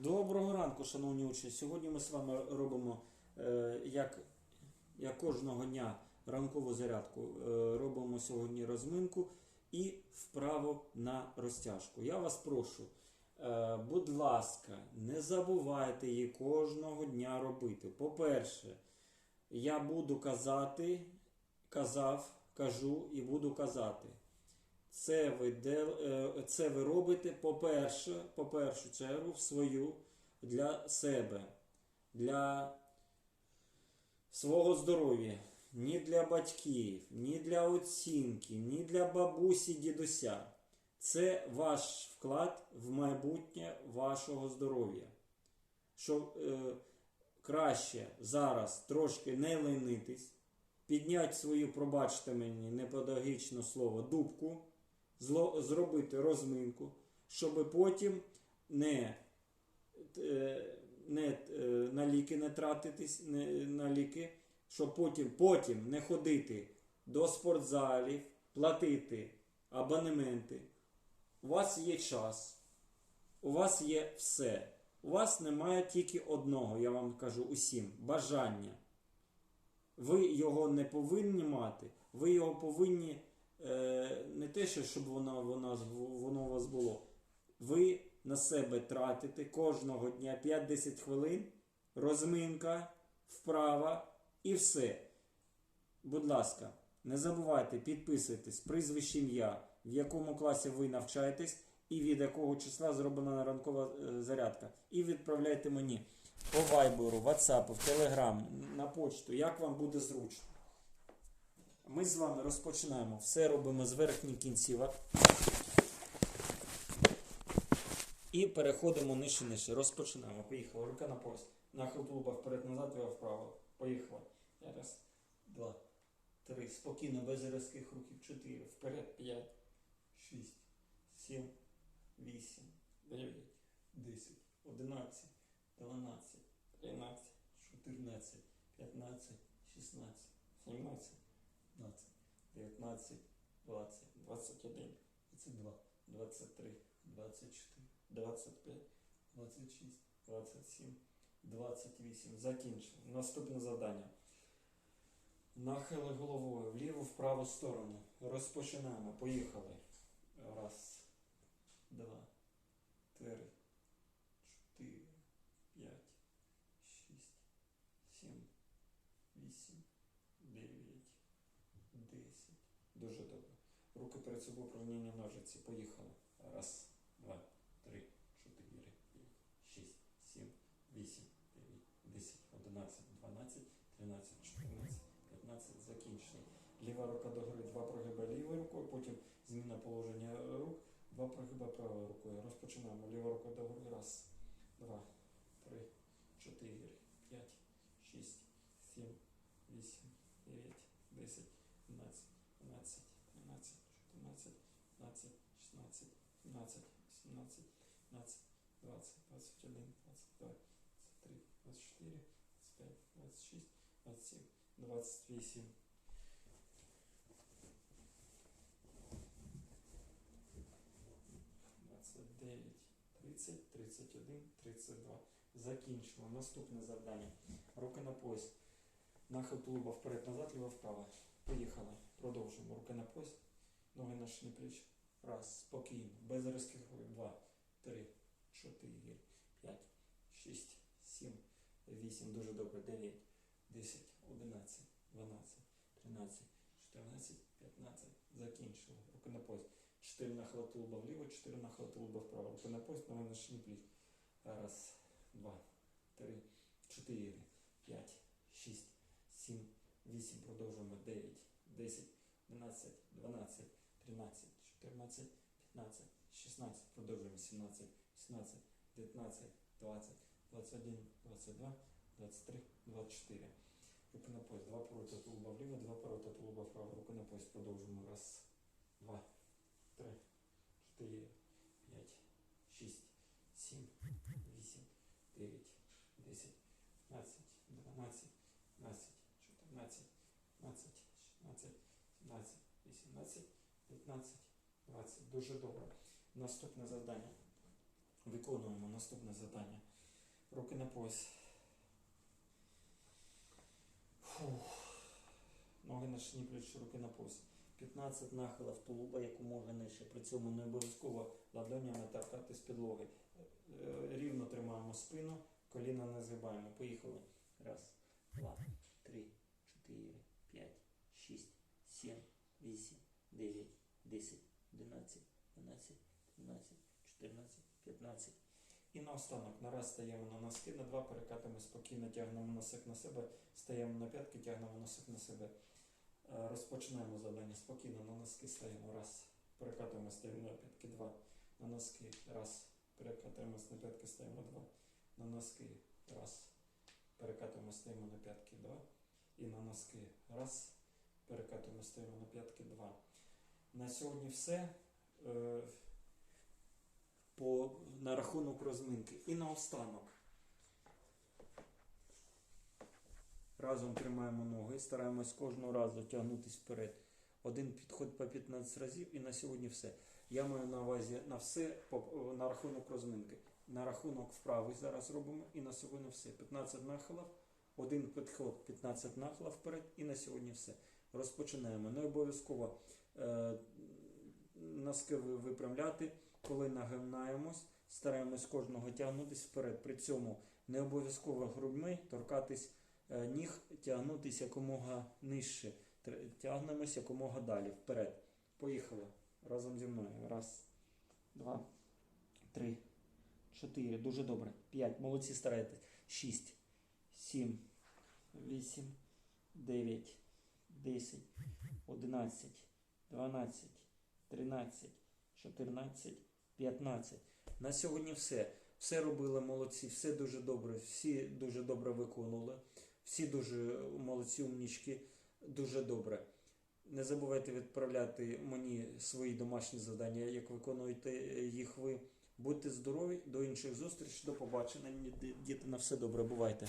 Доброго ранку, шановні учні. Сьогодні ми з вами робимо, е, як, як кожного дня, ранкову зарядку. Е, робимо сьогодні розминку і вправо на розтяжку. Я вас прошу, е, будь ласка, не забувайте її кожного дня робити. По-перше, я буду казати, казав, кажу і буду казати. Це ви, де, е, це ви робите, по-перше, по першу чергу, в свою для себе, для свого здоров'я, ні для батьків, ні для оцінки, ні для бабусі, дідуся. Це ваш вклад в майбутнє вашого здоров'я. Щоб е, краще зараз трошки не ленитись, підняти свою, пробачте мені, непедагогічне слово, дубку зробити розминку, щоб потім не, е, не е, на ліки не тратитись, не, на ліки, щоб потім, потім не ходити до спортзалів, платити абонементи. У вас є час, у вас є все. У вас немає тільки одного, я вам кажу усім, бажання. Ви його не повинні мати, ви його повинні не те, що щоб воно, воно, воно у вас було. Ви на себе тратите кожного дня 5-10 хвилин, розминка, вправа і все. Будь ласка, не забувайте підписуйтесь, прізвище ім'я, в якому класі ви навчаєтесь і від якого числа зроблена ранкова е, зарядка. І відправляйте мені по вайберу, ватсапу, в телеграм, на почту, як вам буде зручно. Ми з вами розпочинаємо. Все робимо з верхніх кінцівок. І переходимо нижче нижче. Розпочинаємо. Поїхали. Рука на пояс. Нахил тулуба вперед назад, ліва вправо. Поїхали. Раз, два, три. Спокійно, без різких рухів. Чотири. Вперед. П'ять, шість, сім, вісім, дев'ять, десять, одинадцять, дванадцять, тринадцять, чотирнадцять, п'ятнадцять, шістнадцять, сімнадцять. 15, 19, 20, 21, 22, 23, 24, 25, 26, 27, 28. Закінчили. Наступне завдання. Нахили головою вліву в праву сторону. Розпочинаємо. Поїхали. Раз, два, три, чотири, п'ять, шість, сім, вісім, дев'ять. 10. Дуже добре. Руки перед собою проведення ножиці. Поїхали. Раз, два, три, чотири, шість, сім, вісім, дев'ять, десять, одинадцять, дванадцять, тринадцять, чотирнадцять, п'ятнадцять. Закінчили. Ліва рука догори, два прогиба лівою рукою, потім зміна положення рук, два прогиба правою рукою. Розпочинаємо. Ліва рука догори. Раз, два, три, чотири, п'ять, шість, сім, вісім, дев'ять, десять. 12, 12, 13, 14, 15, 16, 17, 18, 19, 20, 21, 22, 23, 24, 25, 26, 27, 28. Двадцять дев'ять, тридцять, тридцять один, тридцять два. Закінчимо. Наступне завдання. Руки на пояс. Нахил тулуба вперед-назад, ліво вправо. Поїхали. Продовжуємо. Руки на пояс. Ноги на шиї пліч. Раз. Спокійно. Без різких рухів. Два, три, чотири, п'ять, шість, сім, вісім. Дуже добре. Дев'ять, десять, одинадцять, дванадцять, тринадцять, чотирнадцять, п'ятнадцять. Закінчили. Руки на пояс. Чотири нахила тулуба вліво, чотири нахила тулуба вправо. Руки на пояс, на шиї пліч. Раз, два, три, чотири, п'ять, шість, сім, 8, продовжуємо 9, 10, 11, 12, 13, 14, 15, 16, продовжуємо 17, 18, 19, 20, 21, 22, 23, 24. Руки на пояс, два поворота тулуба вліво, два поворота тулуба вправо. Руки на пояс, продовжуємо. Раз, два, три, чотири, п'ять, шість, сім, вісім, дев'ять, десять, 15, 12, 12, 14, 15, 16, 17, 18, 19, 20. Дуже добре. Наступне завдання. Виконуємо наступне завдання. Руки на пояс. Фух. Ноги на шині плечі, руки на пояс. 15 нахилів тулуба якомога нижче. При цьому не обов'язково ладонями торкати з підлоги. Е, Рівно тримаємо спину, коліна не згибаємо. Поїхали. Раз, два, три, чотири, п'ять, шість, сім, вісім, дев'ять, десять, 13, 14, 15. І наостанок нараз стаємо на носки, на два перекатами спокійно, тягнемо носик на себе, стаємо на п'ятки, тягнемо носик на себе. Е, розпочинаємо завдання спокійно на носки стаємо. Раз. Перекатуємо, стаємо на п'ятки, два. На носки. Раз. Перекатуємось на п'ятки, стаємо два. На носки. Раз. Перекатуємо, стаємо на п'ятки, два. І на носки. Раз. Перекатуємо, стаємо на п'ятки, два. На сьогодні все. Е, по, на рахунок розминки. І наостанок. Разом тримаємо ноги, стараємось кожного разу тягнутися вперед. Один підход по 15 разів і на сьогодні все. Я маю на увазі на все на рахунок розминки. На рахунок вправи зараз робимо і на сьогодні все. 15 нахилів, один підход 15 нахилів вперед і на сьогодні все. Розпочинаємо. Не обов'язково е, носки випрямляти, коли нагинаємось, стараємось кожного тягнутися вперед. При цьому не обов'язково грудьми торкатись е, ніг, тягнутися якомога нижче. Тягнемось якомога далі. Вперед. Поїхали. Разом зі мною. Раз, два, три, чотири. Дуже добре. П'ять. Молодці старайтесь. Шість, сім, вісім, дев'ять, десять, одинадцять, дванадцять, тринадцять, чотирнадцять, п'ятнадцять. На сьогодні все. Все робили молодці, все дуже добре, всі дуже добре виконували. Всі дуже молодці, умнічки, дуже добре. Не забувайте відправляти мені свої домашні завдання, як виконуєте їх ви. Будьте здорові, до інших зустрічей, до побачення. Діти, на все добре, бувайте.